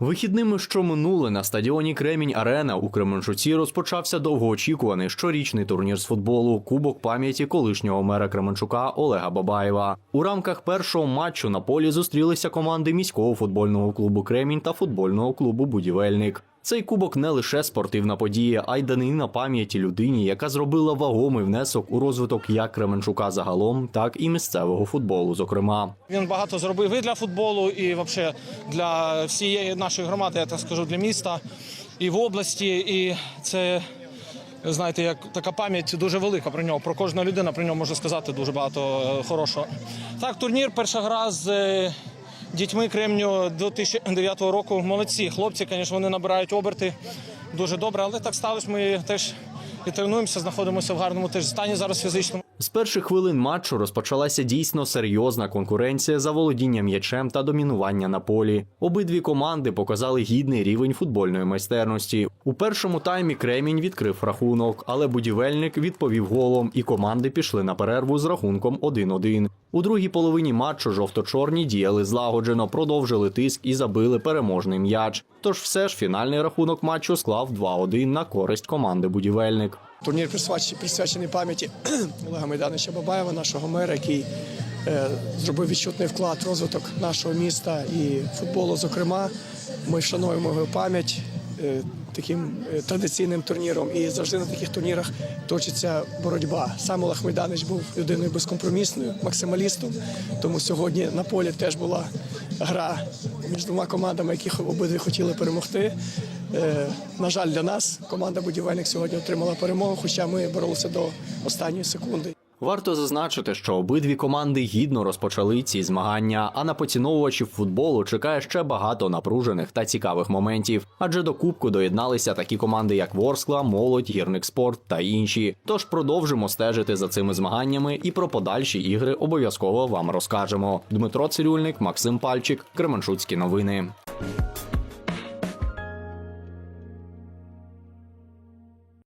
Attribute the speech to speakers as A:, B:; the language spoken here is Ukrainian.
A: Вихідними, що минули на стадіоні Кремінь Арена у Кременчуці розпочався довгоочікуваний щорічний турнір з футболу Кубок пам'яті колишнього мера Кременчука Олега Бабаєва. У рамках першого матчу на полі зустрілися команди міського футбольного клубу Кремінь та футбольного клубу Будівельник. Цей кубок не лише спортивна подія, а й данина пам'яті людині, яка зробила вагомий внесок у розвиток як Кременчука загалом, так і місцевого футболу. Зокрема,
B: Він багато зробив і для футболу, і взагалі для всієї нашої громади, я так скажу, для міста і в області. І це, знаєте, як така пам'ять дуже велика про нього. Про кожну людину про нього можна сказати дуже багато е, хорошого. Так, турнір, перша гра з е, дітьми Кремню 2009 року. Молодці. Хлопці, звісно, вони набирають оберти дуже добре, але так сталося. Ми теж і тренуємося, знаходимося в гарному теж стані зараз фізичному.
A: З перших хвилин матчу розпочалася дійсно серйозна конкуренція за володіння м'ячем та домінування на полі. Обидві команди показали гідний рівень футбольної майстерності. У першому таймі Кремінь відкрив рахунок, але будівельник відповів голом, і команди пішли на перерву з рахунком 1-1. У другій половині матчу жовто-чорні діяли злагоджено, продовжили тиск і забили переможний м'яч. Тож все ж фінальний рахунок матчу склав 2-1 на користь команди будівельник.
C: Турнір присвячений, пам'яті Олега Майдановича Бабаєва, нашого мера, який е, зробив відчутний вклад в розвиток нашого міста і футболу. Зокрема, ми вшануємо його пам'ять таким е, традиційним турніром. І завжди на таких турнірах точиться боротьба. Сам Олег Майданович був людиною безкомпромісною, максималістом. Тому сьогодні на полі теж була гра між двома командами, яких обидві хотіли перемогти. Е, на жаль, для нас команда будівельник сьогодні отримала перемогу, хоча ми боролися до останньої секунди.
A: Варто зазначити, що обидві команди гідно розпочали ці змагання, а на поціновувачів футболу чекає ще багато напружених та цікавих моментів. Адже до кубку доєдналися такі команди, як Ворскла, Молодь, Гірник Спорт та інші. Тож продовжимо стежити за цими змаганнями і про подальші ігри обов'язково вам розкажемо. Дмитро Цирюльник, Максим Пальчик, Кременчуцькі новини.